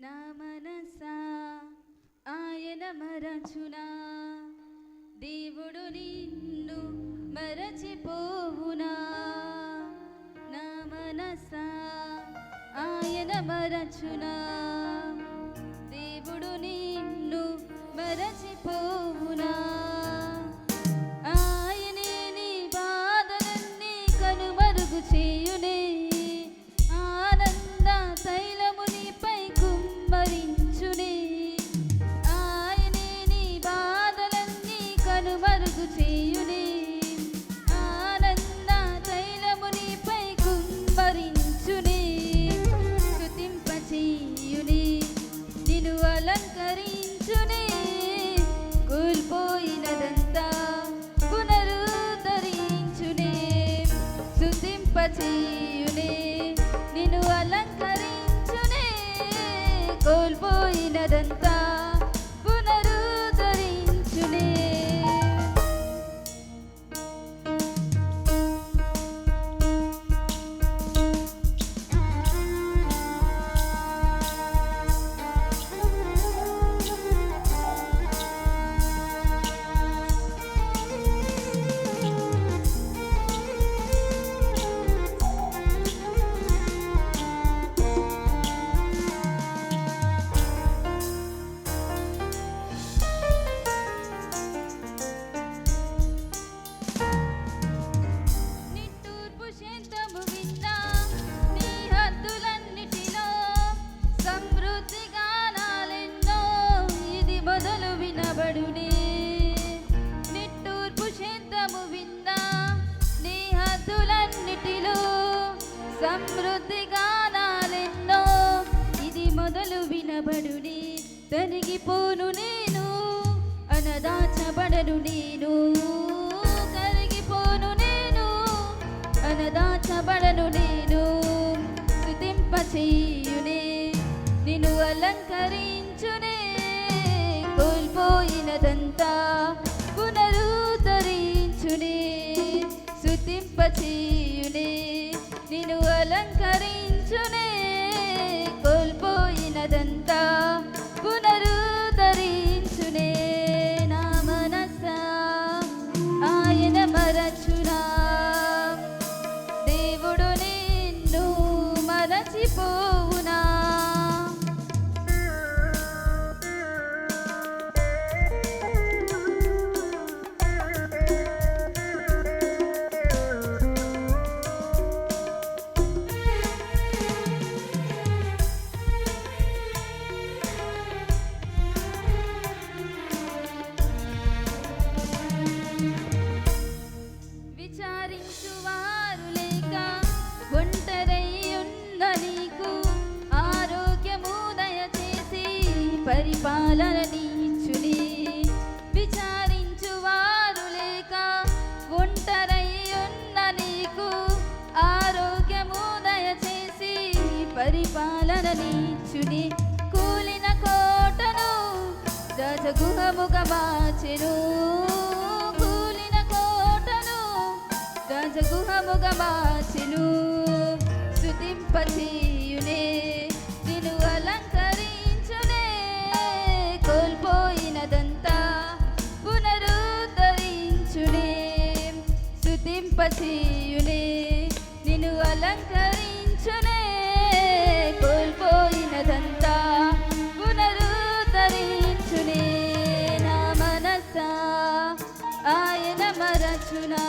నా మనసా ఆయన మరచునా? దేవుడు నిన్ను మరచిపోవునా? నా మనసా ఆయన మరచునా? అలంకరించునే. కోల్పోయినదంతా పునరుద్ధరించునే. స్తుతింపచేయునే నిన్ను అలంకరించునే. కోల్పోయినదంతా కరిగిపోను నేను అనదాచబడను నేను. కరిగిపోను నేను అనదాచబడను నేను. స్థుతింపచేయునే నిన్ను అలంకరించునే. కోల్పోయినదంతా పునరుద్ధరించునే. స్థుతింపచేయునే నిన్ను అలంకరించునే. కోల్పోయినదంతా మరచిపోవునా పాలన నీచుని విచారించు వారు లేక ఒంటరై ఉన్న నీకు ఆరోగ్యము దయచేసి పరిపాలన నీచుని కూలిన కోటను రాజగుహముగా మార్చెను కూలిన కోటను రాజగుహముగా మార్చెను స్థుతింపచేయునే స్థుతింపచేయునే నిన్ను అలంకరించునే కోల్పోయినదంతా పునరుద్ధరించునే నా మనసా. ఆయన మరచునా